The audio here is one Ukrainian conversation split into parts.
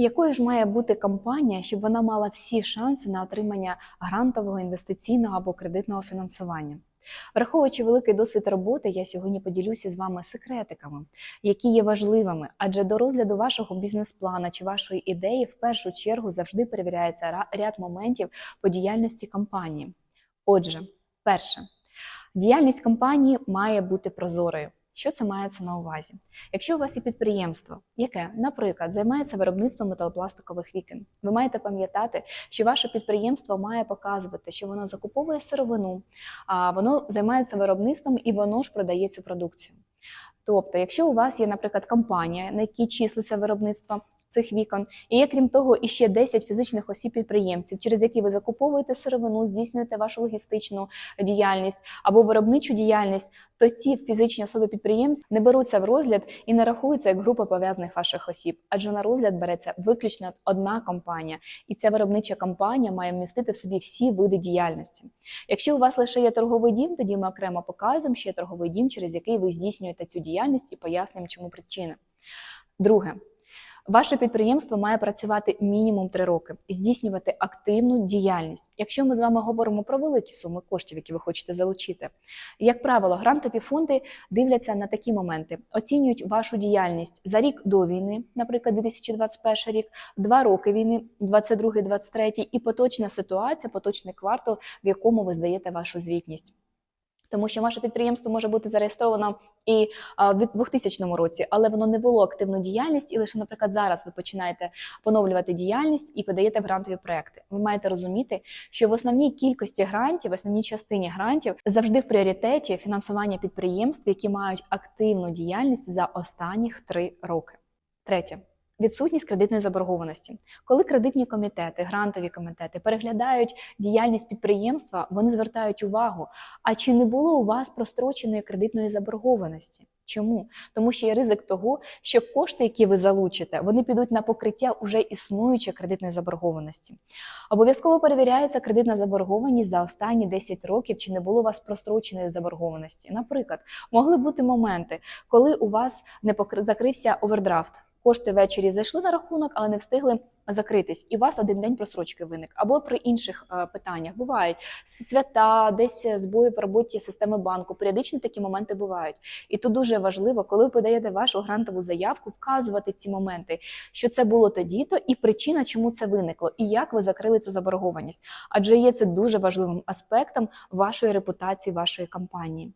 Якою ж має бути компанія, щоб вона мала всі шанси на отримання грантового інвестиційного або кредитного фінансування? Враховуючи великий досвід роботи, я сьогодні поділюся з вами секретиками, які є важливими, адже до розгляду вашого бізнес-плана чи вашої ідеї в першу чергу завжди перевіряється ряд моментів по діяльності компанії. Отже, перше, діяльність компанії має бути прозорою. Що це мається на увазі? Якщо у вас є підприємство, яке, наприклад, займається виробництвом металопластикових вікон, ви маєте пам'ятати, що ваше підприємство має показувати, що воно закуповує сировину, а воно займається виробництвом і воно ж продає цю продукцію. Тобто, якщо у вас є, наприклад, компанія, на якій числиться виробництво цих вікон, і є, крім того, іще 10 фізичних осіб підприємців, через які ви закуповуєте сировину, здійснюєте вашу логістичну діяльність або виробничу діяльність, то ці фізичні особи підприємці не беруться в розгляд і не рахуються як група пов'язаних ваших осіб, адже на розгляд береться виключно одна компанія, і ця виробнича компанія має вмістити в собі всі види діяльності. Якщо у вас лише є торговий дім, тоді ми окремо показуємо, що є торговий дім, через який ви здійснюєте цю діяльність і пояснюємо, чому причини. Друге. Ваше підприємство має працювати мінімум 3 роки здійснювати активну діяльність. Якщо ми з вами говоримо про великі суми коштів, які ви хочете залучити, як правило, грантові фонди дивляться на такі моменти, оцінюють вашу діяльність за рік до війни, наприклад, 2021 рік, два роки війни, 22-23, і поточна ситуація, поточний квартал, в якому ви здаєте вашу звітність. Тому що ваше підприємство може бути зареєстровано і в 2000 році, але воно не вело активну діяльність, і лише, наприклад, зараз ви починаєте поновлювати діяльність і подаєте грантові проекти. Ви маєте розуміти, що в основній кількості грантів, в основній частині грантів завжди в пріоритеті фінансування підприємств, які мають активну діяльність за останніх три роки. Третє. Відсутність кредитної заборгованості. Коли кредитні комітети, грантові комітети переглядають діяльність підприємства, вони звертають увагу, а чи не було у вас простроченої кредитної заборгованості? Чому? Тому що є ризик того, що кошти, які ви залучите, вони підуть на покриття уже існуючої кредитної заборгованості. Обов'язково перевіряється кредитна заборгованість за останні 10 років, чи не було у вас простроченої заборгованості. Наприклад, могли бути моменти, коли у вас не покри- закрився овердрафт. Кошти ввечері зайшли на рахунок, але не встигли закритись, і у вас один день просрочки виник. Або при інших е, питаннях бувають свята, десь збої в роботі системи банку. Періодично такі моменти бувають. І тут дуже важливо, коли ви подаєте вашу грантову заявку, вказувати ці моменти, що це було тоді-то, і причина, чому це виникло, і як ви закрили цю заборгованість. Адже є це дуже важливим аспектом вашої репутації, вашої компанії.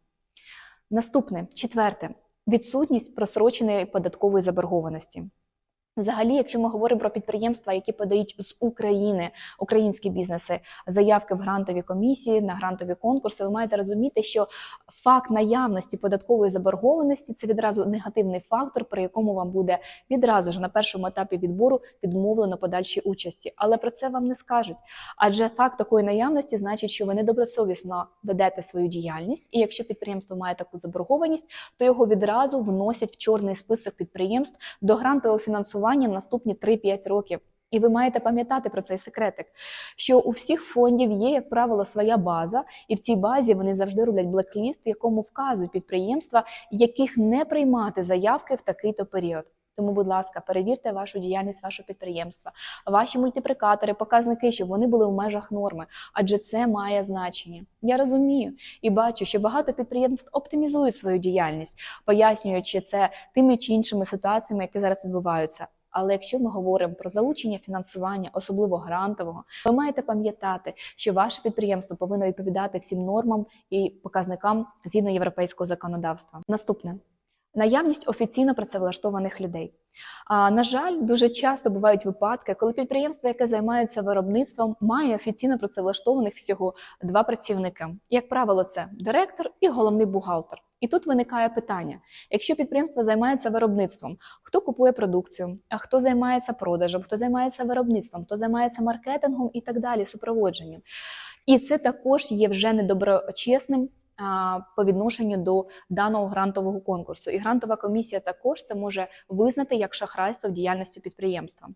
Наступне четверте відсутність просроченої податкової заборгованості. Взагалі, якщо ми говоримо про підприємства, які подають з України українські бізнеси заявки в грантові комісії на грантові конкурси, ви маєте розуміти, що факт наявності податкової заборгованості це відразу негативний фактор, при якому вам буде відразу ж на першому етапі відбору відмовлено подальшій участі. Але про це вам не скажуть. Адже факт такої наявності значить, що ви недобросовісно ведете свою діяльність, і якщо підприємство має таку заборгованість, то його відразу вносять в чорний список підприємств до грантового фінансування в наступні 3-5 років. І ви маєте пам'ятати про цей секретик, що у всіх фондів є, як правило, своя база, і в цій базі вони завжди роблять блекліст, в якому вказують підприємства, яких не приймати заявки в такий-то період. Тому, будь ласка, перевірте вашу діяльність вашого підприємства, ваші мультиплікатори, показники, щоб вони були в межах норми, адже це має значення. Я розумію і бачу, що багато підприємств оптимізують свою діяльність, пояснюючи це тими чи іншими ситуаціями, які зараз відбуваються. Але якщо ми говоримо про залучення фінансування, особливо грантового, ви маєте пам'ятати, що ваше підприємство повинно відповідати всім нормам і показникам згідно європейського законодавства. Наступне наявність офіційно працевлаштованих людей. А, на жаль, дуже часто бувають випадки, коли підприємство, яке займається виробництвом, має офіційно працевлаштованих всього два працівники. Як правило, це директор і головний бухгалтер. І тут виникає питання: якщо підприємство займається виробництвом, хто купує продукцію, а хто займається продажем, хто займається виробництвом, хто займається маркетингом і так далі, супроводженням. І це також є вже недоброчесним по відношенню до даного грантового конкурсу. І грантова комісія також це може визнати як шахрайство в діяльності підприємства.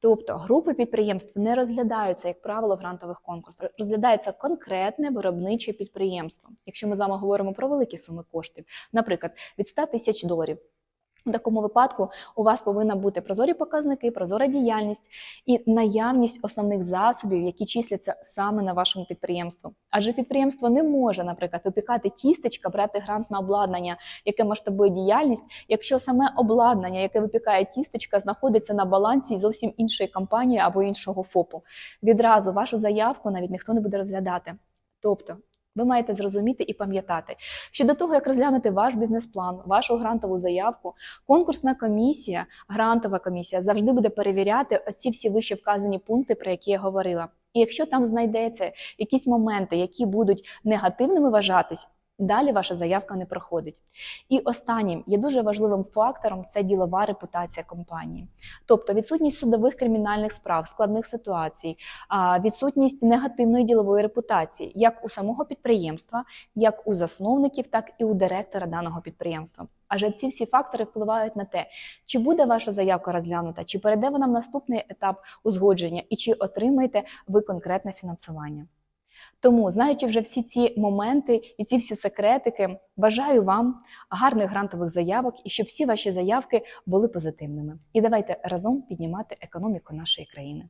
Тобто групи підприємств не розглядаються, як правило, грантових конкурсах. Розглядається конкретне виробниче підприємство. Якщо ми з вами говоримо про великі суми коштів, наприклад, від 100 тисяч доларів. В такому випадку у вас повинна бути прозорі показники, прозора діяльність і наявність основних засобів, які числяться саме на вашому підприємству. Адже підприємство не може, наприклад, випікати тістечка, брати грант на обладнання, яке масштабує діяльність, якщо саме обладнання, яке випікає тістечка, знаходиться на балансі зовсім іншої компанії або іншого ФОПу. Відразу вашу заявку навіть ніхто не буде розглядати. Тобто. Ви маєте зрозуміти і пам'ятати, що до того, як розглянути ваш бізнес-план, вашу грантову заявку, конкурсна комісія, грантова комісія завжди буде перевіряти оці всі вище вказані пункти, про які я говорила. І якщо там знайдеться якісь моменти, які будуть негативними вважатись, далі ваша заявка не проходить. І останнім є дуже важливим фактором це ділова репутація компанії, тобто відсутність судових кримінальних справ, складних ситуацій, відсутність негативної ділової репутації, як у самого підприємства, як у засновників, так і у директора даного підприємства. Адже ці всі фактори впливають на те, чи буде ваша заявка розглянута, чи перейде вона в наступний етап узгодження, і чи отримаєте ви конкретне фінансування. Тому, знаючи вже всі ці моменти і ці всі секретики, бажаю вам гарних грантових заявок і щоб всі ваші заявки були позитивними. І давайте разом піднімати економіку нашої країни.